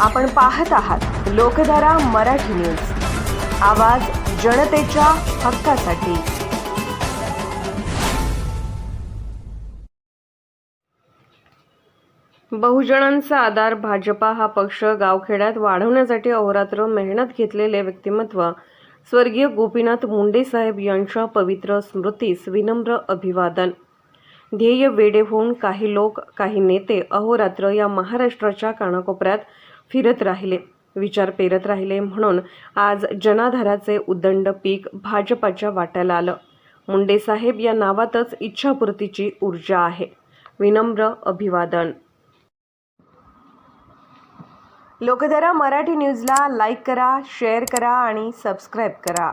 आपण पाहत आहात लोकधारा मराठी न्यूज. आवाज जनतेच्या हक्कासाठी. बहुजनांचा आधार भाजपा हा पक्ष गावखेड्यात वाढवण्यासाठी अहोरात्र मेहनत घेतलेले व्यक्तिमत्व. स्वर्गीय गोपीनाथ मुंडे साहेब यांच्या पवित्र स्मृतीस विनम्र अभिवादन. ध्येय वेडे होऊन काही लोक काही नेते अहोरात्र या महाराष्ट्राच्या कानाकोपऱ्यात फिरत राहिले विचार पेरत राहिले म्हणून आज जनाधाराचे उदंड पीक भाजपाच्या वाट्याला आलं. मुंडे साहेब या नावातच इच्छापूर्तीची ऊर्जा आहे. विनम्र अभिवादन. लोकधारा मराठी न्यूजला लाईक करा शेअर करा आणि सबस्क्राईब करा.